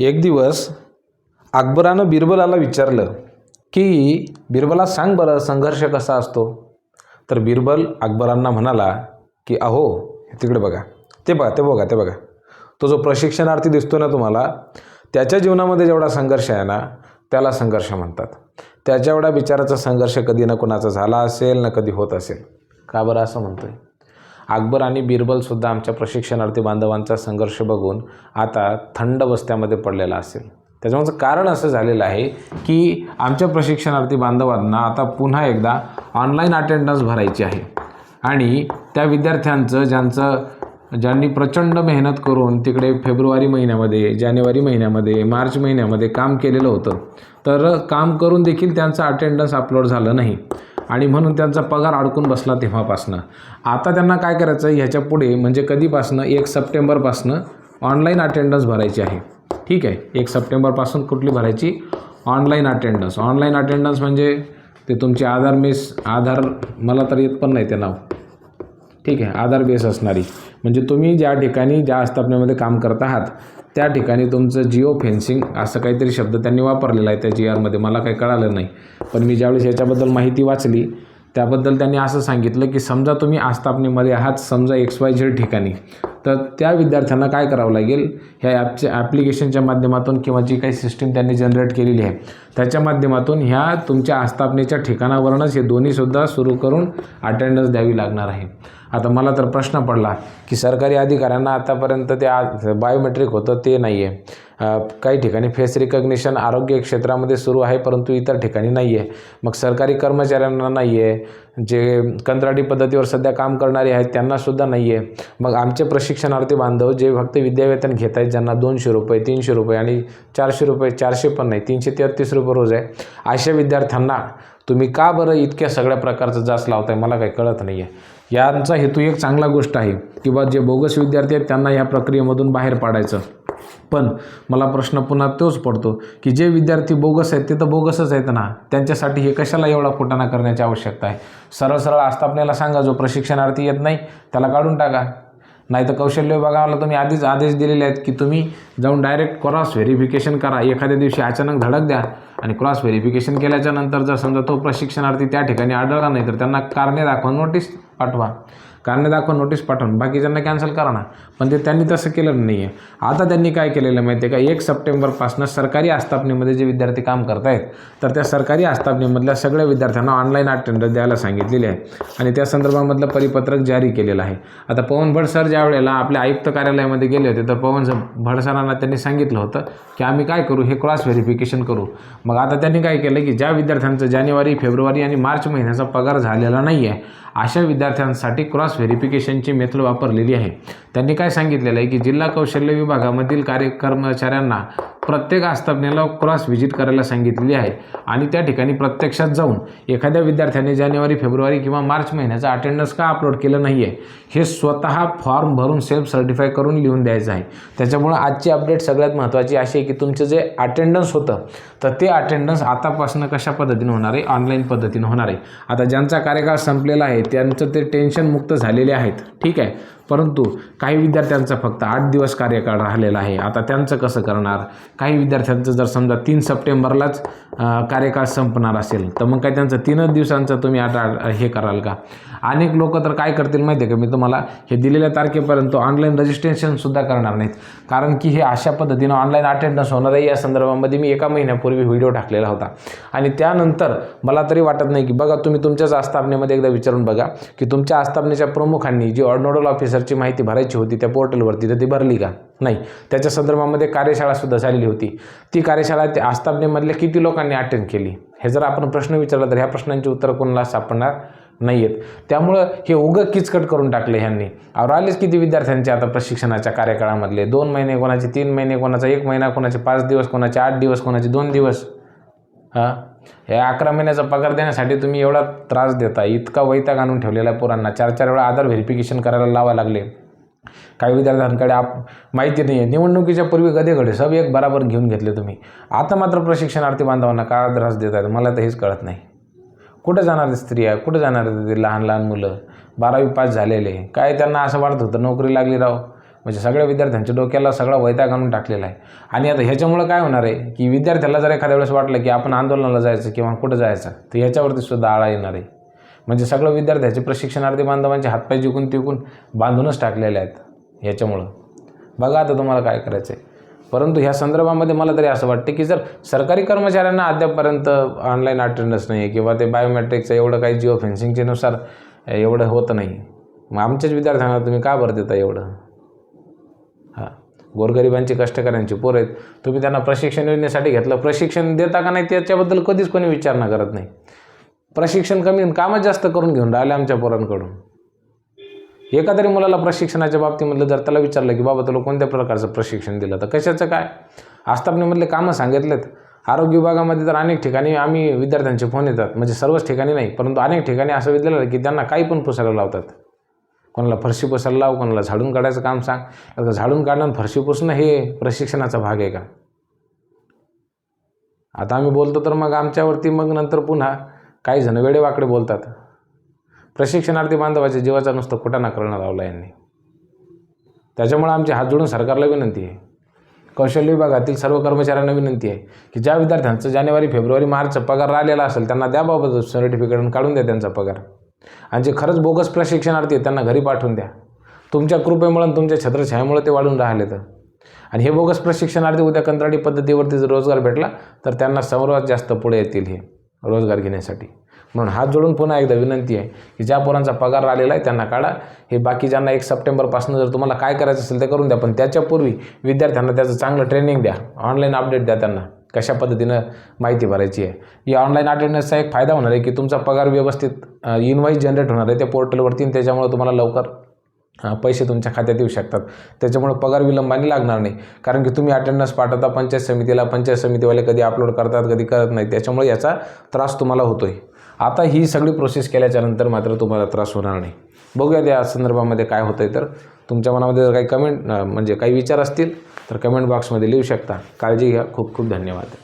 एक दिवस अकबरानं बिरबलाला विचारलं की बिरबला सांग बरं संघर्ष कसा असतो? तर बिरबल अकबरांना म्हणाला की अहो तिकडे बघा. ते बघा ते बघा ते बघा. तो जो प्रशिक्षणार्थी दिसतो ना तुम्हाला त्याच्या जीवनामध्ये जेवढा संघर्ष आहे ना त्याला संघर्ष म्हणतात. त्याच्या एवढा बिचाराचा संघर्ष कधी ना कोणाचा झाला असेल ना कधी होत असेल. का बरं असं म्हणतोय? अकबर आणि बिरबलसुद्धा आमच्या प्रशिक्षणार्थी बांधवांचा संघर्ष बघून आता थंड बस्त्यामध्ये पडलेला असेल. त्याच्यामागचं कारण असं झालेलं आहे की आमच्या प्रशिक्षणार्थी बांधवांना आता पुन्हा एकदा ऑनलाईन अटेंडन्स भरायची आहे. आणि त्या विद्यार्थ्यांचं ज्यांचं ज्यांनी प्रचंड मेहनत करून तिकडे फेब्रुवारी महिन्यामध्ये जानेवारी महिन्यामध्ये मार्च महिन्यामध्ये काम केलेलं होतं तर काम करून देखील त्यांचं अटेंडन्स अपलोड झालं नाही. आणि म्हणून त्यांचा पगार अडकून बसला तेव्हापासनं. आता त्यांना काय करायचं आहे ह्याच्या पुढे म्हणजे कधीपासनं एक सप्टेंबरपासनं ऑनलाईन अटेंडन्स भरायची आहे. ठीक आहे एक सप्टेंबरपासून कुठली भरायची? Online attendance. ऑनलाईन अटेंडन्स म्हणजे ते तुमचे आधार मेस आधार मला तर येत पण नाही ते नाव. ठीक आहे आधार बेस असणारी. म्हणजे तुम्ही ज्या ठिकाणी ज्या आस्थापनेमध्ये काम करत आहात त्या ठिकाणी तुमचं जिओ फेन्सिंग असं काहीतरी शब्द त्यांनी वापरलेला आहे त्या जी आरमध्ये मला काही कळालं नाही. पण मी ज्यावेळेस याच्याबद्दल माहिती वाचली त्याबद्दल त्यांनी असं सांगितलं की समजा तुम्ही आस्थापनेमध्ये आहात समजा एक्स वाय झेड ठिकाणी. तर त्या विद्यार्थ्यांना काय करावं लागेल? ह्या ॲपच्या ॲप्लिकेशनच्या माध्यमातून किंवा जी काही सिस्टीम त्यांनी जनरेट केलेली आहे त्याच्या माध्यमातून ह्या तुमच्या आस्थापनेच्या ठिकाणावरूनच हे दोन्हीसुद्धा सुरू करून अटेंडन्स द्यावी लागणार आहे. आता मला तर प्रश्न पडला की सरकारी अधिकाऱ्यांना आतापर्यंत ते आ बायोमेट्रिक होतं ते नाही आहे काही ठिकाणी फेस रिकग्निशन आरोग्य क्षेत्रामध्ये सुरू आहे परंतु इतर ठिकाणी नाही आहे मग सरकारी कर्मचाऱ्यांना नाही आहे जे कंत्राटी पद्धतीवर सध्या काम करणारे आहेत त्यांनासुद्धा नाही आहे मग आमचे प्रशिक्षणार्थी बांधव जे फक्त विद्यावेतन घेत आहेत ज्यांना दोनशे रुपये तीनशे रुपये आणि चारशे रुपये चारशे पण नाही तीनशे तेहतीस रुपये रोज आहे. अशा विद्यार्थ्यांना तुम्ही का बरं इतक्या सगळ्या प्रकारचं जास लावताय मला काही कळत नाही आहे यांचा हेतू एक चांगला गोष्ट आहे किंवा जे बोगस विद्यार्थी आहेत त्यांना या प्रक्रियेमधून बाहेर पाडायचं. पण मला प्रश्न पुन्हा तोच पडतो की जे विद्यार्थी बोगस आहेत ते तर बोगसच आहेत ना. त्यांच्यासाठी हे कशाला एवढा फुटाणा करण्याची आवश्यकता आहे? सरळ सरळ आस्थापनेला सांगा जो प्रशिक्षणार्थी येत नाही त्याला काढून टाका. नाही तर कौशल्य विभागाला तुम्ही आधीच आदेश दिलेले आहेत की तुम्ही जाऊन डायरेक्ट क्रॉस व्हेरिफिकेशन करा. एखाद्या दिवशी अचानक धडक द्या आणि क्रॉस व्हेरिफिकेशन केल्याच्यानंतर जर समजा तो प्रशिक्षणार्थी त्या ठिकाणी आढळला नाही तर त्यांना कारणे दाखवा नोटीस पाठवा. कारण दाखवा नोटीस पाठवून. बाकीच्यांना कॅन्सल करा ना. पण ते त्यांनी तसं केलं नाही आहे आता त्यांनी काय केलेलं माहिती आहे का? एक सप्टेंबरपासून सरकारी आस्थापनेमध्ये जे विद्यार्थी काम करत आहेत तर त्या सरकारी आस्थापनेमधल्या सगळ्या विद्यार्थ्यांना ऑनलाईन अटेंडन्स द्यायला सांगितलेले आहे. आणि त्या संदर्भामधलं परिपत्रक जारी केलेलं आहे. आता पवन भट सर ज्या वेळेला आपल्या आयुक्त कार्यालयामध्ये गेले होते तर पवन भडसरांना त्यांनी सांगितलं होतं की आम्ही काय करू? हे क्रॉस व्हेरिफिकेशन करू. मग आता त्यांनी काय केलं की ज्या विद्यार्थ्यांचं जानेवारी फेब्रुवारी आणि मार्च महिन्याचा पगार झालेला नाही आहे अशा विद्यार्थ्यांसाठी क्रॉस व्हेरिफिकेशनची मेथड वापरलेली आहे. त्यांनी काय सांगितलेलं आहे की जिल्हा कौशल्य विभागामधील कार्य कर्मचाऱ्यांना प्रत्येक आस्थापनेला क्रॉस व्हिजिट करायला सांगितलेली आहे आणि त्या ठिकाणी प्रत्यक्षात जाऊन एखाद्या विद्यार्थ्याने जानेवारी फेब्रुवारी किंवा मार्च महिन्याचा अटेंडन्स का अपलोड केलं नाही आहे हे स्वतः फॉर्म भरून सेल्फ सर्टिफाय करून लिहून द्यायचं आहे. त्याच्यामुळं आजची अपडेट सगळ्यात महत्त्वाची अशी आहे की तुमचं जे अटेंडन्स होतं तर ते अटेंडन्स आतापासून कशा पद्धतीने होणार आहे? ऑनलाईन पद्धतीनं होणार आहे. आता ज्यांचा कार्यकाळ संपलेला आहे त्यांचं ते टेन्शनमुक्त झालेले आहेत. ठीक आहे? परंतु काही विद्यार्थ्यांचा फक्त आठ दिवस कार्यकाळ राहिलेला आहे. आता त्यांचं कसं करणार? काही विद्यार्थ्यांचं जर समजा तीन सप्टेंबरलाच कार्यकाळ संपणार असेल तर मग काय त्यांचं तीनच दिवसांचं तुम्ही आता हे कराल का? अनेक लोक तर काय करतील माहिती आहे का? मी तुम्हाला हे दिलेल्या तारखेपर्यंत ऑनलाईन रजिस्ट्रेशनसुद्धा करणार नाहीत. कारण की हे अशा पद्धतीनं ऑनलाईन अटेंडन्स होणार आहे या संदर्भामध्ये मी एका महिन्यापूर्वी व्हिडिओ टाकलेला होता. आणि त्यानंतर मला तरी वाटत नाही की बघा तुम्ही तुमच्याच आस्थापनेमध्ये एकदा विचारून बघा की तुमच्या आस्थापनेच्या प्रमुखांनी जी नोडल ऑफिसरची माहिती भरायची होती त्या पोर्टलवरती तर ती भरली का? नाही. त्याच्या संदर्भामध्ये कार्यशाळासुद्धा झालेली होती. ती कार्यशाळा त्या आस्थापनेमधल्या किती लोकांनी अटेंड केली? हे जर आपण प्रश्न विचारला तर ह्या प्रश्नांची उत्तरं कोणाला सापडणार नाही आहेत त्यामुळं हे उगं किचकट करून टाकले ह्यांनी. राहिलेच किती विद्यार्थ्यांचे आता प्रशिक्षणाच्या कार्यकाळामधले? दोन महिने कोणाचे तीन महिने कोणाचा एक महिना कोणाचे पाच दिवस कोणाचे आठ दिवस कोणाचे दोन दिवस? हां? हे अकरा महिन्याचा पगार देण्यासाठी तुम्ही एवढा त्रास देता. इतका वैताग आणून ठेवलेला आहे पोरांना. चार चार वेळा आधार व्हेरिफिकेशन करायला लावा लागले. काही विद्यार्थ्यांकडे आप माहिती नाही आहे निवडणुकीच्या पूर्वी गधे सब एक बराबर घेऊन घेतले तुम्ही. आता मात्र प्रशिक्षणार्थी बांधवांना का त्रास देत आहेत? मला तर हेच कळत नाही. कुठं जाणार स्त्रिया कुठं जाणार ते लहान लहान मुलं? बारावी पास झालेले. काय त्यांना असं वाटत होतं? नोकरी लागली राव. म्हणजे सगळ्या विद्यार्थ्यांच्या डोक्याला सगळा वैताग आणून टाकलेला आहे. आणि आता ह्याच्यामुळं काय होणार आहे की विद्यार्थ्याला जर एखाद्या वेळेस वाटलं की आपण आंदोलनाला जायचं किंवा कुठं जायचं तर ह्याच्यावरती सुद्धा आळा येणार आहे. म्हणजे सगळं विद्यार्थ्याचे प्रशिक्षणार्थी बांधवांचे हातपाय जिंकून तिकून बांधूनच टाकलेले आहेत याच्यामुळं बघा आता तुम्हाला काय करायचं आहे परंतु ह्या संदर्भामध्ये मला तरी असं वाटतं की जर सरकारी कर्मचाऱ्यांना अद्यापपर्यंत ऑनलाईन अटेंडन्स नाही आहे किंवा ते बायोमॅट्रिकचं एवढं काही जिओ फेन्सिंगच्यानुसार एवढं होत नाही मग आमच्याच विद्यार्थ्यांना तुम्ही का बरं देता एवढं? गोरगरिबांचे कष्टकऱ्यांचे पोर आहेत. तुम्ही त्यांना प्रशिक्षण योजनेसाठी घेतलं. प्रशिक्षण देता का नाही त्याच्याबद्दल कधीच कोणी विचारणा करत नाही. प्रशिक्षण कमी आणि कामच जास्त करून घेऊन राहिले आमच्या पोरांकडून. एका तरी मुलाला प्रशिक्षणाच्या बाबतीमधलं जर त्याला विचारलं की बाबा तुला कोणत्या प्रकारचं प्रशिक्षण दिलं? तर कशाचं काय? आस्थापनेमधले कामं सांगितलेत. आरोग्य विभागामध्ये तर अनेक ठिकाणी आम्ही विद्यार्थ्यांचे फोन येतात. म्हणजे सर्वच ठिकाणी नाही परंतु अनेक ठिकाणी असं विद्यालय की त्यांना काही पण पुसायला लावतात. कोणाला फरशी पुसायला लाव कोणाला झाडून काढायचं काम सांग. आता झाडून काढणं फरशी पुसणं हे प्रशिक्षणाचा भाग आहे का? आता आम्ही बोलतो तर मग आमच्यावरती मग नंतर पुन्हा काही जण वेडेवाकडे बोलतात. प्रशिक्षणार्थी बांधवाच्या जीवाचा नुसतं खोटा नाकारणं लावला यांनी. त्याच्यामुळे आमचे हात जोडून सरकारला विनंती आहे. कौशल्य विभागातील सर्व कर्मचाऱ्यांना विनंती आहे की ज्या विद्यार्थ्यांचं जानेवारी फेब्रुवारी मार्च पगार राहिलेला असेल त्यांना द्याबाबत सर्टिफिकेट काढून द्या त्यांचा पगार. आणि जे खरंच बोगस प्रशिक्षणार्थी आहेत त्यांना घरी पाठवून द्या. तुमच्या कृपेमुळे आणि तुमच्या छत्रछायामुळे ते वाढून राहिले तर. आणि हे बोगस प्रशिक्षणार्थी उद्या कंत्राटी पद्धतीवरती जर रोजगार भेटला तर त्यांना सर्वात जास्त पुढे येतील हे रोजगार घेण्यासाठी. म्हणून हात जोडून पुन्हा एकदा विनंती आहे की ज्या पोरांचा पगार आलेला आहे त्यांना काढा. हे बाकी ज्यांना एक सप्टेंबरपासून जर तुम्हाला काय करायचं असेल ते करून द्या पण त्याच्यापूर्वी विद्यार्थ्यांना त्याचं चांगलं ट्रेनिंग द्या. ऑनलाईन अपडेट द्या त्यांना. कशा पद्धतीनं माहिती भरायची आहे? या ऑनलाईन अटेंडन्सचा एक फायदा होणार आहे की तुमचा पगार व्यवस्थित इनवाईस जनरेट होणार आहे. त्या पोर्टलवरती आणि त्याच्यामुळे तुम्हाला लवकर पैसे तुमच्या खात्यात येऊ शकतात. त्याच्यामुळे पगार विलंबाने लागणार नाही. कारण की तुम्ही अटेंडन्स पाठवता पंचायत समितीला पंचायत समितीवाले कधी अपलोड करतात कधी करत नाही त्याच्यामुळे याचा त्रास तुम्हाला होतो आहे आता ही सगळी प्रोसेस केल्याच्यानंतर मात्र तुम्हाला त्रास होणार नाही. बघूया त्या संदर्भामध्ये काय होतं आहे तर. तुमच्या मनामध्ये जर काही कमेंट म्हणजे काही विचार असतील तर कमेंट बॉक्समध्ये लिहू शकता. काळजी घ्या. खूप खूप धन्यवाद.